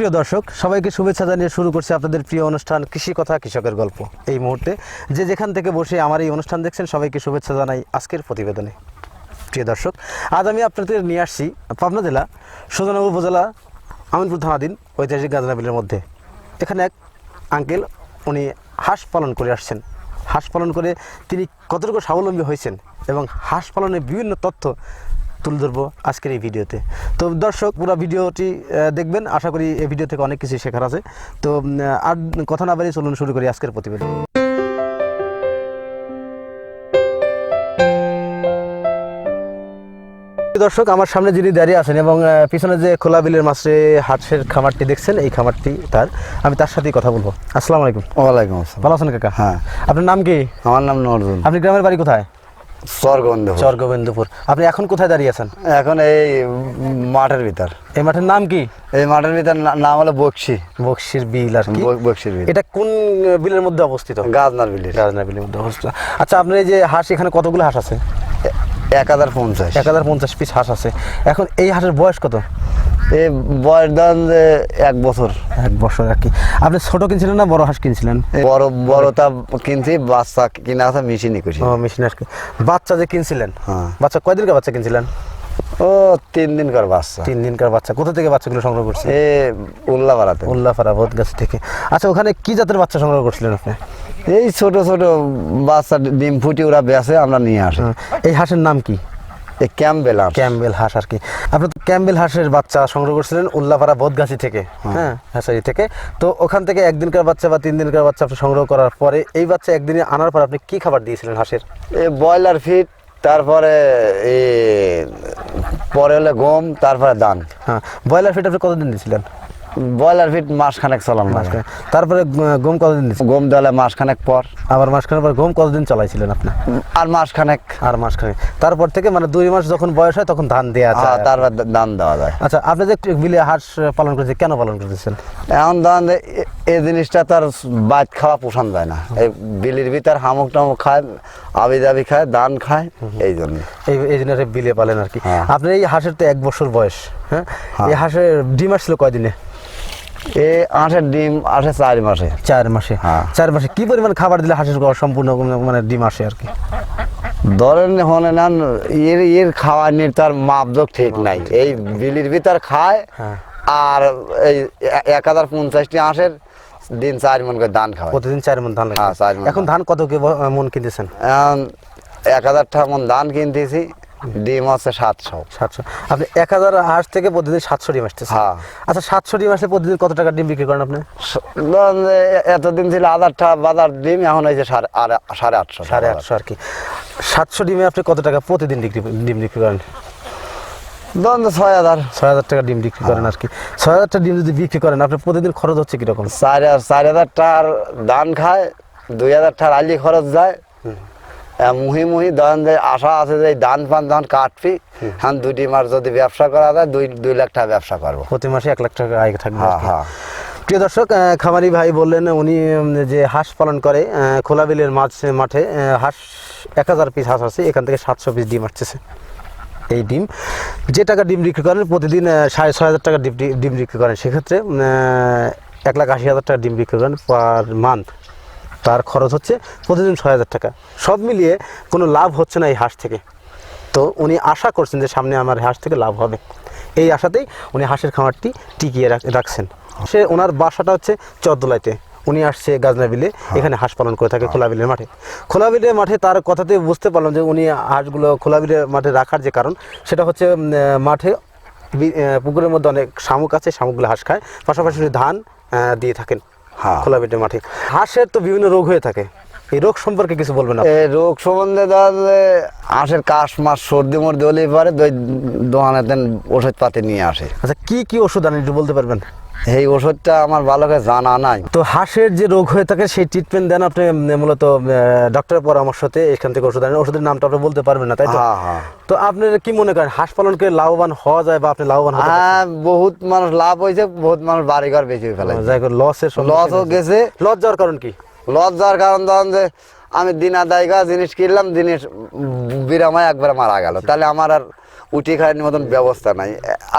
প্রিয় দর্শক, সবাইকে শুভেচ্ছা জানিয়ে শুরু করছি আপনাদের প্রিয় অনুষ্ঠান কৃষি কথা, কৃষকের গল্প। এই মুহূর্তে যে যেখান থেকে বসে আমার এই অনুষ্ঠান দেখছেন, সবাইকে শুভেচ্ছা জানাই আজকের প্রতিবেদনে। প্রিয় দর্শক, আজ আমি আপনাদের নিয়ে আসছি পাবনা জেলা সুজনগর উপজেলা, আমিনপুর থানাধীন ঐতিহাসিক গাজনা বিলের মধ্যে। এখানে এক আঙ্কেল, উনি হাঁস পালন করে আসছেন। হাঁস পালন করে তিনি কতটুকু স্বাবলম্বী হয়েছেন এবং হাঁস পালনের বিভিন্ন তথ্য তুলে ধরবো আজকের এই ভিডিওতে। তো দর্শক পুরো ভিডিওটি দেখবেন। আশা করি এই ভিডিও থেকে অনেক কিছু শেখার আছে। তো আর কথা না বাড়িয়ে চলুন শুরু করি আজকের প্রতিবেদন। দর্শক আমার সামনে যিনি দাঁড়িয়ে আছেন এবং পিছনে যে খোলা বিলের মাছে হাঁসের খামারটি দেখছেন এই খামারটি তার। আমি তার সাথেই কথা বলব। আসসালামু আলাইকুম। ওয়ালাইকুম আসসালাম। ভালো আছেন কাকা? হ্যাঁ। আপনার নাম কি? আমার নাম নজরুল আপনি গ্রামের বাড়ি কোথায়? স্বর্গন্ধ স্বর্গবিন্দুপুর। আপনি এখন কোথায় দাঁড়িয়ে আছেন? এখন এই মাঠের ভিতর। এই মাঠের নাম কি? এই মাঠের ভিতর নাম হলো বক্সি। বক্সির বিল আর কি। বক্সির বিল। এটা কোন বিলের মধ্যে অবস্থিত? গাজনার বিলের গাজনার বিলের মধ্যে অবস্থিত। আচ্ছা আপনার এই যে হাঁস এখানে কতগুলো হাঁস আছে? এক হাজার পঞ্চাশ। এক হাজার পঞ্চাশ পিস হাঁস আছে। এখন এই হাঁসের বয়স কত? বয়স ধরেন এক বছর। এক বছর আর কি। আপনি ছোট কিনছিলেন না বড় হাঁস কিনছিলেন? বড় বড়টা কিনছি বাচ্চা কিনা আছে মেশিনই করি ও মেশিন কি। বাচ্চা যে কিনছিলেন হ্যাঁ। বাচ্চা কয়দিনকার বাচ্চা কিনছিলেন? ও তিন দিন কর বাচ্চা। তিন দিনকার বাচ্চা। কোথা থেকে বাচ্চাগুলো সংগ্রহ করছেন এ উল্লা বাড়াতে উল্লাপাড়া বোধগাছ থেকে। আচ্ছা ওখানে কি জাতের বাচ্চা সংগ্রহ করছিলেন আপনি? এই ছোট ছোট বাচ্চা ডিম ফুটি ওরা বেসে আমরা নিয়ে আসি। হ্যাঁ। এই হাঁসের নাম কি? এই ক্যাম্পবেল হাঁস। ক্যাম্বেল হাঁস আর কি। আপনি তো ক্যাম্বেল হাঁসের বাচ্চা সংগ্রহ করছিলেন উল্লাপাড়া বোধগাছি থেকে। হ্যাঁ হাঁসারি থেকে। তো ওখান থেকে একদিনকার বাচ্চা বা তিন দিনকার বাচ্চা আপনি সংগ্রহ করার পরে এই বাচ্চা একদিনে আনার পর আপনি কি খাবার দিয়েছিলেন হাঁসের? ব্রয়লার ফিট তারপরে পরে হলে গম তারপরে দান। হ্যাঁ ব্রয়লার ফিট আপনি কতদিন দিয়েছিলেন ব্রয়লার ফিট মাসখানেক মাসখানেক। তারপরে গম কতদিন গম দিলে মাসখানেক পর। আবার মাসখানেক পর গম কতদিন চালাইছিলেন আপনি? আর মাসখানেক। আর মাসখানেক। তারপর থেকে মানে দুই মাস যখন বয়স হয় তখন ধান দেওয়া হ্যাঁ, যায় তারপর ধান দেওয়া যায়। আচ্ছা আপনি যে বিলে হাঁস পালন করেছেন কেন পালন করতেছেন এখন ধান এই জিনিসটা তার বাদ খাওয়া পোষণ যায় না। এই বিলির ভিতর হামুক টামুক খায় আবি দাবি খায় ধান খায় এই জন্য। এই এই জন্য বিলে পালেন আর কি। হ্যাঁ। আপনার এই হাঁসের তো এক বছর বয়স। হ্যাঁ? হ্যাঁ। এই হাঁসের ডিম আসছিল কয়দিনে? এ আঁশের ডিম আসে চার মাসে। চার মাসে। হ্যাঁ। চার মাসে কি পরিমাণ খাবার দিলে হাঁসের সম্পূর্ণ মানে ডিম আসে আর কি? ধরেন হনে না এর এর খাওয়া নিয়ে তার মাপজোক ঠিক নাই। এই বিলির ভিতর খায় হ্যাঁ। আর এই এক হাজার পঞ্চাশটি আঁশের দিন চার মন করে ধান খাওয়ায়। প্রতিদিন চার মন ধান হ্যাঁ, চার এখন ধান। কত মন কিনতেছেন? এক হাজার টাকা মন ধান কিনতেছি। ডিম হচ্ছে সাতশো। সাতশো। আপনি এক হাজার হাঁস থেকে প্রতিদিন সাতশো ডিম আসতেছে। হ্যাঁ। আচ্ছা সাতশো ডিম আসলে প্রতিদিন কত টাকা ডিম বিক্রি করেন আপনি? এতদিন ছিল হাজার টাকা বাজার ডিম এখন হয়েছে সাড়ে সাড়ে আটশো সাড়ে আটশো আর কি। সাতশো ডিমে আপনি কত টাকা প্রতিদিন বিক্রি ডিম বিক্রি করেন? ধরেন ছয় হাজার। ছয় হাজার টাকা ডিম বিক্রি করেন আর কি। ছয় হাজার টাকা ডিম যদি বিক্রি করেন আপনার প্রতিদিন খরচ হচ্ছে কীরকম? চার হাজার চার হাজার টাকার ধান খায় দুই হাজার টাকার আলি খরচ যায়। মুহি মুহি ধরেন যে আশা আছে যে ধান পান ধান কাটবি হ্যাঁ দুটি মাস যদি ব্যবসা করা যায় দুই দুই লাখ টাকা ব্যবসা করব। প্রতি মাসে এক লাখ টাকা আয় থাকবে হ্যাঁ হ্যাঁ। প্রিয় দর্শক খামারি ভাই বললেন উনি যে হাঁস পালন করে আহ, খোলা বিলের মাছ মাঠে হাঁস এক হাজার পিস হাঁস আছে এখান থেকে সাতশো পিস ডিম আসতেছে এই ডিম যে টাকা ডিম বিক্রি করেন প্রতিদিন সাড়ে ছয় হাজার টাকা ডিম ডিম বিক্রি করেন। সেক্ষেত্রে এক লাখ আশি হাজার টাকা ডিম বিক্রি করেন পার মান্থ তার খরচ হচ্ছে প্রতিদিন ছয় হাজার টাকা। সব মিলিয়ে কোনো লাভ হচ্ছে না এই হাঁস থেকে। তো উনি আশা করছেন যে সামনে আমার হাঁস থেকে লাভ হবে। এই আশাতেই উনি হাঁসের খামারটি টিকিয়ে রাখছেন। সে ওনার বাসাটা হচ্ছে চরদোলাইতে উনি আসছে গাজনা বিলে এখানে হাঁস পালন করে থাকে খোলা বিলের মাঠে। খোলা বিলের মাঠে তার কথাতে বুঝতে পারলাম যে উনি হাঁসগুলো খোলা বিলের মাঠে রাখার যে কারণ সেটা হচ্ছে মাঠে পুকুরের মধ্যে অনেক শামুক আছে শামুকগুলো হাঁস খায়। পাশাপাশি ধান দিয়ে থাকেন। হ্যাঁ। খোলা পেটে মাঠে। হাঁসের তো বিভিন্ন রোগ হয়ে থাকে। এই রোগ সম্পর্কে কিছু বলবে না এই রোগ সম্বন্ধে ধরলে হাঁসের কাশ মাস সর্দি মর্দি হলেই পারে। দোয়ানের দেন ওষুধ পাতি নিয়ে আসে। আচ্ছা কি কি ওষুধ আনি একটু বলতে পারবেন? এই ওষুধটা আমার ভালো করে জানা নাই। তো হাঁসের যে রোগ হয়ে থাকে সেই ট্রিটমেন্ট দেন আপনি মূলত ডক্টরের পরামর্শতে এখান থেকে ওষুধ আনেন। ওষুধের নামটা আপনি বলতে পারবেন না তাই তো? হ্যাঁ হ্যাঁ। তো আপনি কি মনে করেন হাঁস পালন করে লাভবান হওয়া যায় বা আপনি লাভবান হ্যাঁ বহুত মানুষ লাভ হয়েছে বহুত মানুষ বাড়ি ঘর বেশি ফেলে যাই হোক লসের লসও গেছে। লস যাওয়ার কারণ কি? লস যাওয়ার কারণ ধরেন যে আমি দিনা দায়গা জিনিস কিনলাম জিনিস বিরামায় একবার মারা গেল। তাহলে আমার আর উঠে খাওয়ার মতন ব্যবস্থা নাই।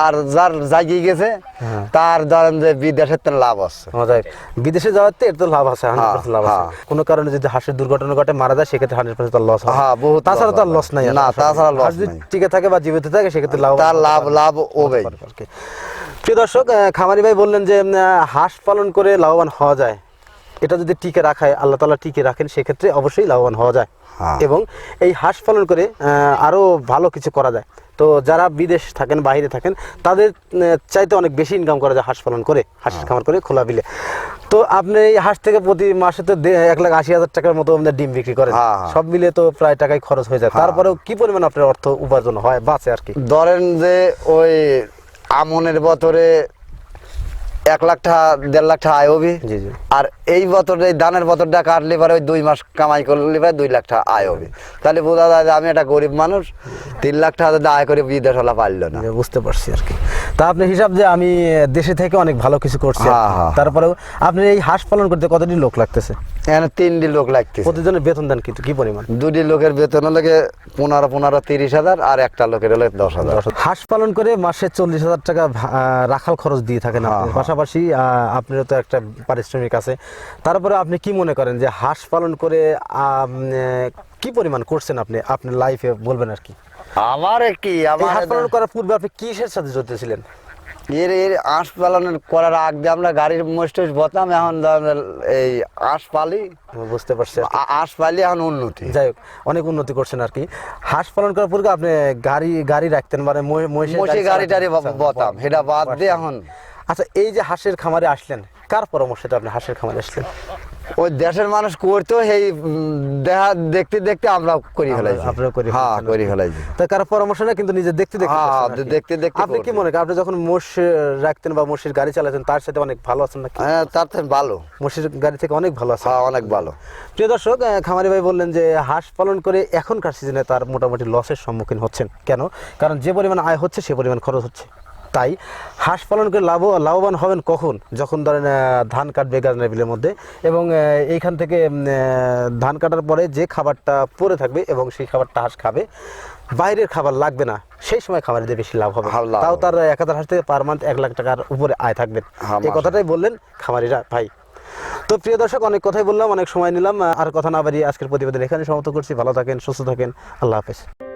আর যার জাগিয়ে গেছে হ্যাঁ। তার ধরেন যে বিদেশের তো লাভ আছে। আমাদের বিদেশে যাওয়াতে এর তো লাভ আছে হ্যাঁ, লাভ আছে। হ্যাঁ। কোনো কারণে যদি হাঁসের দুর্ঘটনা ঘটে মারা যায় সেক্ষেত্রে হান্ড্রেড পার্সেন্ট লস হয়। হ্যাঁ, বহুত তাছাড়া তো আর লস নাই না, তাছাড়া লস যদি টিকে থাকে বা জীবিত থাকে সেক্ষেত্রে লাভ তার লাভ লাভ আর প্রিয় দর্শক খামারি ভাই বললেন যে হাঁস পালন করে লাভবান হওয়া যায়। এটা যদি টিকে রাখায় আল্লাহ তালা টিকে রাখেন সেক্ষেত্রে অবশ্যই লাভবান হওয়া যায় হ্যাঁ। এবং এই হাঁস পালন করে আহ, আরও ভালো কিছু করা যায় তো যারা বিদেশ থাকেন বাইরে থাকেন তাদের চাইতে অনেক বেশি ইনকাম করা যায় হাঁস পালন করে হাঁস হ্যাঁ। খামার করে খোলা বিলে তো আপনি এই হাঁস থেকে প্রতি মাসে তো দে- এক লাখ আশি হাজার টাকার মতো আপনার ডিম বিক্রি করেন হ্যাঁ। সব মিলে তো প্রায় টাকায় খরচ হয়ে যায়। তারপরেও কি পরিমাণ আপনার অর্থ উপার্জন হয় বাঁচে আর কি ধরেন যে ওই আমনের বছরে এক লাখ টাকা দেড় লাখ টাকা আয় হবে। জি জি। আর এই বছরে এই ধানের বছরটা কাটলে পরে ওই দুই মাস কামাই করলে পরে দুই লাখ টাকা আয় হবে। তাহলে বোঝা যায় যে আমি একটা গরিব মানুষ তিন লাখ টাকা যদি আয় করে বিদেশ হলা পারল না। বুঝতে পারছি আর কি। তা আপনি হিসাব যে আমি দেশে থেকে অনেক ভালো কিছু করছি। হ্যাঁ, হ্যাঁ। তারপরেও আপনি এই হাঁস পালন করতে কতটি লোক লাগতেছে? এখানে তিনটি লোক লাগতেছে। প্রতিজনের বেতন দেন কিন্তু কি পরিমাণ? দুটি লোকের বেতন হলে গিয়ে পনেরো পনেরো তিরিশ হাজার আর একটা লোকের হলে দশ হাজার। হাঁস পালন করে মাসে চল্লিশ হাজার টাকা রাখাল খরচ দিয়ে থাকেন হ্যাঁ, হ্যাঁ। পাশাপাশি আপনারও তো একটা পারিশ্রমিক আছে। তারপরে আপনি কি মনে করেন যে হাঁস পালন করে কি পরিমাণ করছেন আপনি? আপনার লাইফে বলবেন আর কি। আমার কি? আমার হাঁস পালন করার পূর্বে আপনি কিসের সাথে জড়িত ছিলেন? এর এর আঁশ পালনের করার আগ দিয়ে আমরা গাড়ির মোস্টেজ বতাম এখন এই আঁশ পালি। বুঝতে পারছি আঁশ পালি এখন উন্নতি। যাই হোক অনেক উন্নতি করছেন আর কি। হাঁস পালন করার পূর্বে আপনি গাড়ি গাড়ি রাখতেন মানে মহি- মহিষের গাড়ি টাড়ি বতাম সেটা বাদ দিয়ে এখন আচ্ছা এই যে হাঁসের খামারে আসলেন কার পরামর্শতে আপনি হাঁসের খামারে আসলেন? ওই দেশের মানুষ করতো সেই দেখা দেখতে দেখতে আমরা করি ফেলাইছি। আপনারা করে হ্যাঁ করি ফেলাইছি। তা কারও পরামর্শ না কিন্তু নিজে দেখতে দেখতে হ্যাঁ। দেখতে দেখতে আপনি কি মনে করেন আপনি যখন মোষ রাখতেন বা মোষের গাড়ি চালাতেন তার সাথে অনেক ভালো আছেন নাকি? হ্যাঁ তার থেকে ভালো। মোষের গাড়ি থেকে অনেক ভালো আছে হ্যাঁ অনেক ভালো। প্রিয় দর্শক খামারি ভাই বললেন যে হাঁস পালন করে এখনকার সিজনে তার মোটামুটি লসের সম্মুখীন হচ্ছেন। কেন? কারণ যে পরিমাণ আয় হচ্ছে সে পরিমাণ খরচ হচ্ছে। তাই হাঁস পালন করে লাভ লাভবান হবেন কখন? যখন ধরেন ধান কাটবে গাজনের বিলের মধ্যে এবং এইখান থেকে ধান কাটার পরে যে খাবারটা পড়ে থাকবে এবং সেই খাবারটা হাঁস খাবে বাইরের খাবার লাগবে না সেই সময় খামারিদের বেশি লাভ হবে। হ্যাঁ, তাও তার এক হাজার হাঁস থেকে পার মান্থ এক লাখ টাকার উপরে আয় থাকবেন হ্যাঁ, এই কথাটাই বললেন খামারিরা ভাই। তো প্রিয় দর্শক অনেক কথাই বললাম অনেক সময় নিলাম আর কথা না বাড়িয়ে আজকের প্রতিবেদন এখানে সমাপ্ত করছি। ভালো থাকেন সুস্থ থাকেন। আল্লাহ হাফেজ।